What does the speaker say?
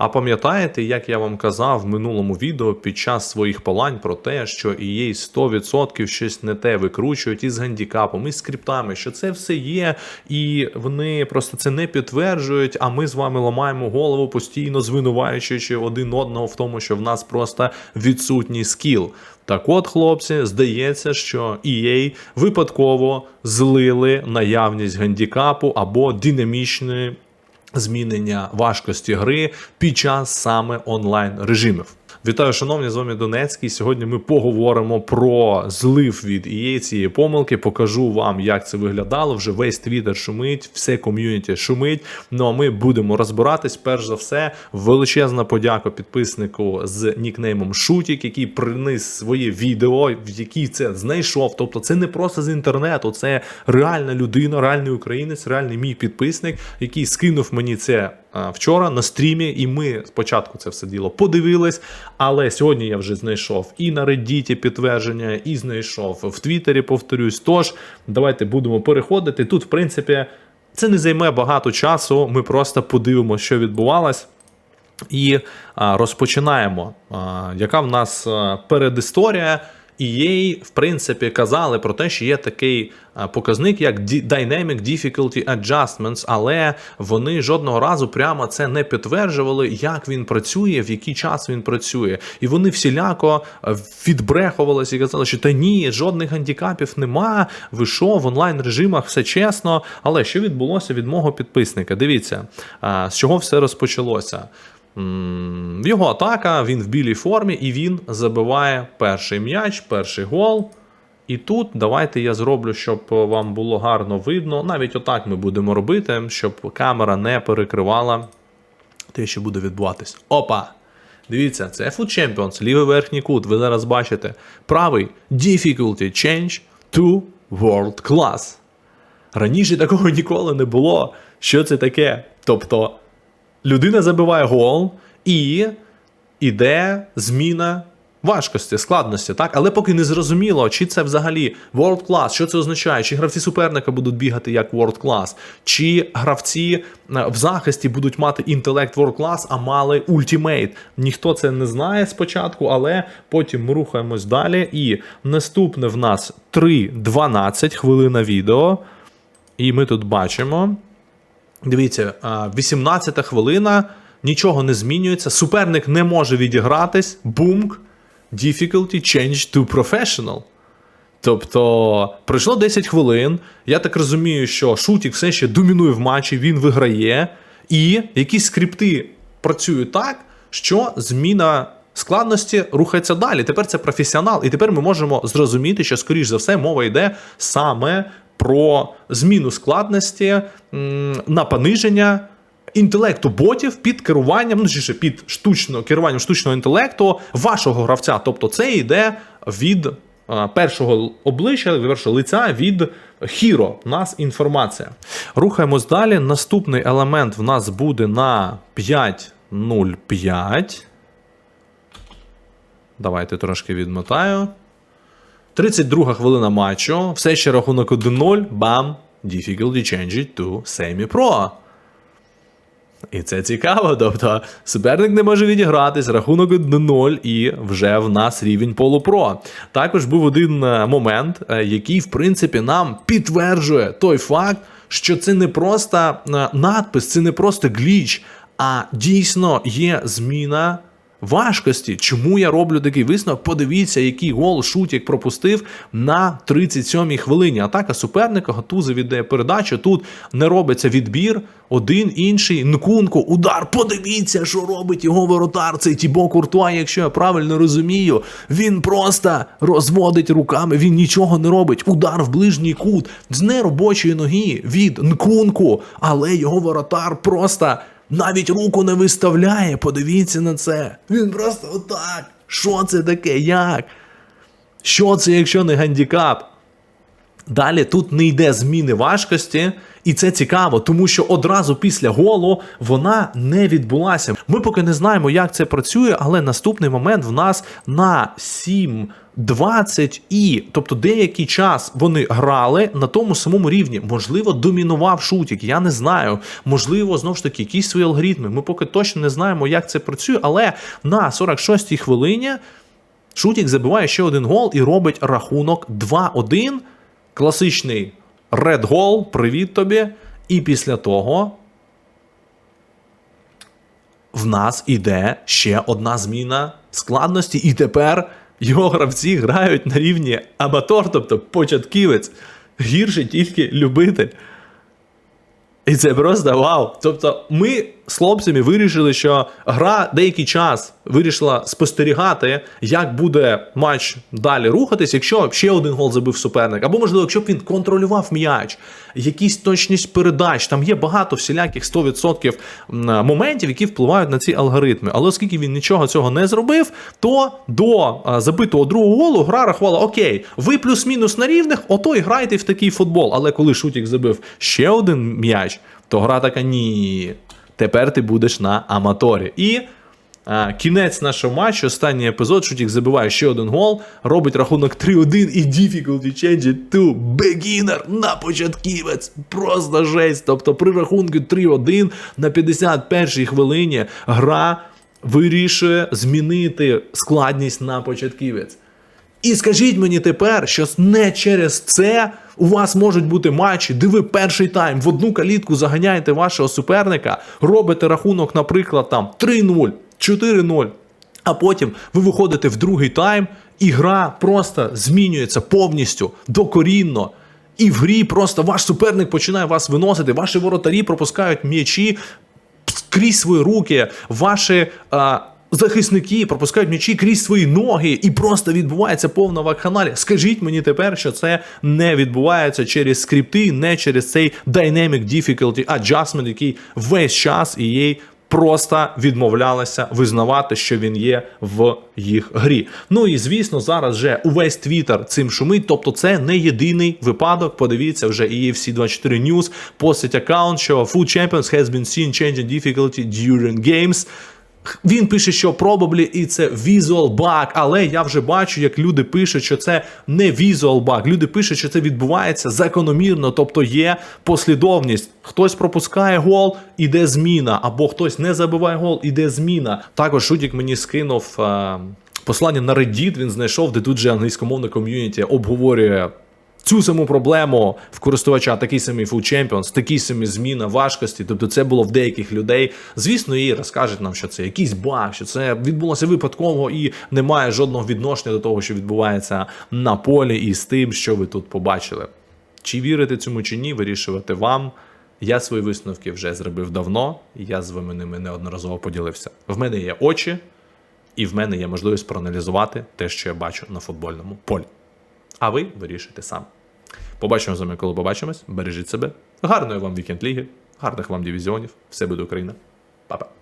А пам'ятаєте, як я вам казав в минулому відео під час своїх полань про те, що EA 100% щось не те викручують із гандікапом, із скриптами, що це все є, і вони просто це не підтверджують. А ми з вами ламаємо голову постійно звинувачуючи один одного в тому, що в нас просто відсутній скіл. Так от, хлопці, здається, що EA випадково злили наявність гандікапу або динамічної змінення важкості гри під час саме онлайн режимів. Вітаю, шановні, з вами Донецький. Сьогодні ми поговоримо про злив від EA цієї помилки. Покажу вам, як це виглядало. Вже весь твіттер шумить, все ком'юніті шумить. Ну а ми будемо розбиратись. Перш за все, величезна подяка підписнику з нікнеймом Шутік, який приніс своє відео, в який це знайшов. Тобто, це не просто з інтернету, це реальна людина, реальний українець, реальний мій підписник, який скинув мені це вчора на стрімі, і ми спочатку це все діло подивились. Але сьогодні я вже знайшов і на Reddit підтвердження, і знайшов в Твіттері, повторюсь. Тож давайте будемо переходити. Тут, в принципі, це не займе багато часу. Ми просто подивимося, що відбувалось. І а, розпочинаємо. А, яка в нас передісторія? EA, в принципі, казали про те, що є такий показник, як Dynamic Difficulty Adjustments, але вони жодного разу прямо це не підтверджували, як він працює, в який час він працює. І вони всіляко відбрехувалися і казали, що та ні, жодних гандікапів нема. Ви що, в онлайн режимах все чесно. Але що відбулося від мого підписника? Дивіться, з чого все розпочалося. Його атака, він в білій формі, і він забиває перший м'яч, перший гол. І тут давайте я зроблю, щоб вам було гарно видно. Навіть отак ми будемо робити, щоб камера не перекривала те, що буде відбуватись. Опа! Дивіться, це Food Champions, лівий верхній кут. Ви зараз бачите. Правий Difficulty Change to World Class. Раніше такого ніколи не було. Що це таке? Тобто людина забиває гол і іде зміна важкості, складності, так? Але поки не зрозуміло, чи це взагалі World Class, що це означає, чи гравці суперника будуть бігати як World Class, чи гравці е, в захисті будуть мати інтелект World Class, а мали Ultimate. Ніхто це не знає спочатку, але потім ми рухаємось далі. І наступне в нас 3.12 хвилина відео. І ми тут бачимо. Дивіться, 18 хвилина, нічого не змінюється. Суперник не може відігратись. Бумк. Difficulty change to professional. Тобто пройшло 10 хвилин. Я так розумію, що Шутік все ще домінує в матчі, він виграє, і якісь скрипти працюють так, що зміна складності рухається далі. Тепер це професіонал, і тепер ми можемо зрозуміти, що, скоріш за все, мова йде саме про зміну складності на пониження. Інтелекту ботів під керуванням, ну чи під штучно керуванням штучного інтелекту вашого гравця. Тобто це йде від а, першого обличчя, першого лиця від хіро. У нас інформація. Рухаємось далі. Наступний елемент в нас буде на 5.05. Давайте трошки відмотаю. 32 хвилина матчу. Все ще рахунок 1-0. Бам! Difficulty change to semi-pro. І це цікаво. Тобто суперник не може відігратись, рахунок 1-0, і вже в нас рівень полупро. Також був один е, момент, е, який, в принципі, нам підтверджує той факт, що це не просто е, надпис, це не просто гліч, а дійсно є зміна. Важкості, чому я роблю такий висновок? Подивіться, який гол Шутік пропустив на 37-й хвилині. Атака суперника, Гатуза віддає передачу. Тут не робиться відбір. Один інший Нкунку, удар. Подивіться, що робить його воротар. Цей Тібо Куртуа, якщо я правильно розумію, він просто розводить руками, він нічого не робить. Удар в ближній кут з неробочої ноги від Нкунку, але його воротар просто. Навіть руку не виставляє, подивіться на це. Він просто отак. Що це таке? Як? Що це, якщо не гандікап? Далі тут не йде зміни важкості, І це цікаво, тому що одразу після голу вона не відбулася. Ми поки не знаємо, як це працює, але наступний момент в нас на 7 20 і, тобто деякий час вони грали на тому самому рівні. Можливо, домінував шутік. Я не знаю. Можливо, знову ж таки, якісь свої алгоритми. Ми поки точно не знаємо, як це працює, але на 46-й хвилині Шутік забиває ще один гол і робить рахунок 2-1. Класичний ред гол. Привіт тобі. І після того в нас іде ще одна зміна складності, і тепер його гравці грають на рівні аматор, тобто початківець. Гірше тільки любитель. І це просто вау. Тобто, ми з хлопцями вирішили, що гра деякий час вирішила спостерігати, як буде матч далі рухатись, якщо ще один гол забив суперник, або можливо, якщо б він контролював м'яч, якісь точність передач. Там є багато всіляких 100% моментів, які впливають на ці алгоритми. Але оскільки він нічого цього не зробив, то до забитого другого голу гра рахувала: Окей, ви плюс-мінус на рівних, ото і грайте в такий футбол. Але коли Шутік забив ще один м'яч, то гра така ні. Тепер ти будеш на аматорі. І кінець нашого матчу, останній епізод, Шутік забиває ще один гол, робить рахунок 3-1 і difficulty change to beginner на початківець. Просто жесть. Тобто при рахунку 3-1 на 51-й хвилині гра вирішує змінити складність на початківець. І скажіть мені тепер, що не через це у вас можуть бути матчі, де ви перший тайм в одну калітку заганяєте вашого суперника, робите рахунок, наприклад, там 3-0, 4-0. А потім ви виходите в другий тайм, і гра просто змінюється повністю докорінно. І в грі просто ваш суперник починає вас виносити, ваші воротарі пропускають м'ячі крізь свої руки, ваші а, захисники пропускають м'ячі крізь свої ноги, і просто відбувається повна вакханалія. Скажіть мені тепер, що це не відбувається через скрипти, не через цей Dynamic Difficulty Adjustment, який весь час EA просто відмовлялася визнавати, що він є в їх грі. Ну і звісно, зараз вже увесь твіттер цим шумить. Тобто, це не єдиний випадок. Подивіться, вже і всі 24 News постить аккаунт, що Food Champions has been seen changing difficulty during games. Він пише, що probably і це visual bug, але я вже бачу, як люди пишуть, що це не visual bug. Люди пишуть, що це відбувається закономірно, тобто є послідовність. Хтось пропускає гол, іде зміна, або хтось не забиває гол, іде зміна. Також Шутік мені скинув е, послання на Reddit, він знайшов, де тут же англійськомовне ком'юніті обговорює. Цю саму проблему в користувача такий самий Food Champions, такі самі зміна важкості. Тобто це було в деяких людей. Звісно, і розкажуть нам, що це якийсь баг, що це відбулося випадково і немає жодного відношення до того, що відбувається на полі і з тим, що ви тут побачили. Чи вірите цьому чи ні, вирішувати вам. Я свої висновки вже зробив давно, і я з вами ними неодноразово поділився. В мене є очі, і в мене є можливість проаналізувати те, що я бачу на футбольному полі. А ви вирішите сам. Побачимо з вами, коли побачимось. Бережіть себе. Гарної вам вікенд ліги, гарних вам дивізіонів. Все буде Україна. Па-па.